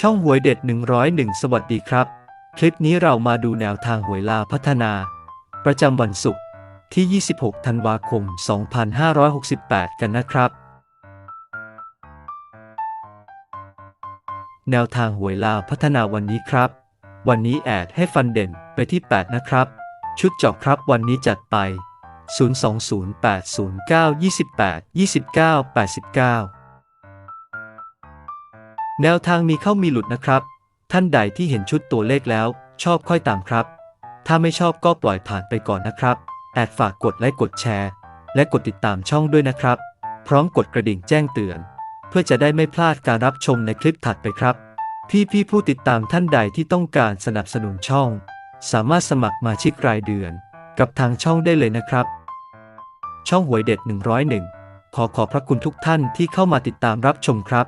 ช่องหวยเด็ด 101 สวัสดีครับ คลิปนี้เรามาดูแนวทางหวยลาพัฒนา ประจำวันศุกร์ที่ 26 ธันวาคม 2568 กันนะครับ แนวทางหวยลาพัฒนาวันนี้ครับ วันนี้แอดให้ฟันเด่นไปที่ 8 นะครับ ชุดจอบครับวันนี้จัดไป 02080928298แนวทางมีเข้ามีหลุดนะครับ ท่านใดที่เห็นชุดตัวเลขแล้ว ชอบค่อยตามครับ ถ้าไม่ชอบก็ปล่อยผ่านไปก่อนนะครับ แอดฝากกดไลค์กดแชร์ และกดติดตามช่องด้วยนะครับ พร้อมกดกระดิ่งแจ้งเตือน เพื่อจะได้ไม่พลาดการรับชมในคลิปถัดไปครับพี่พี่ผู้ติดตามท่านใดที่ต้องการสนับสนุนช่อง สามารถสมัครมาชิกรายเดือน กับทางช่องได้เลยนะครับ ช่องหวยเด็ด 101 ขอขอบพระคุณทุกท่านที่เข้ามาติดตามรับชมครับ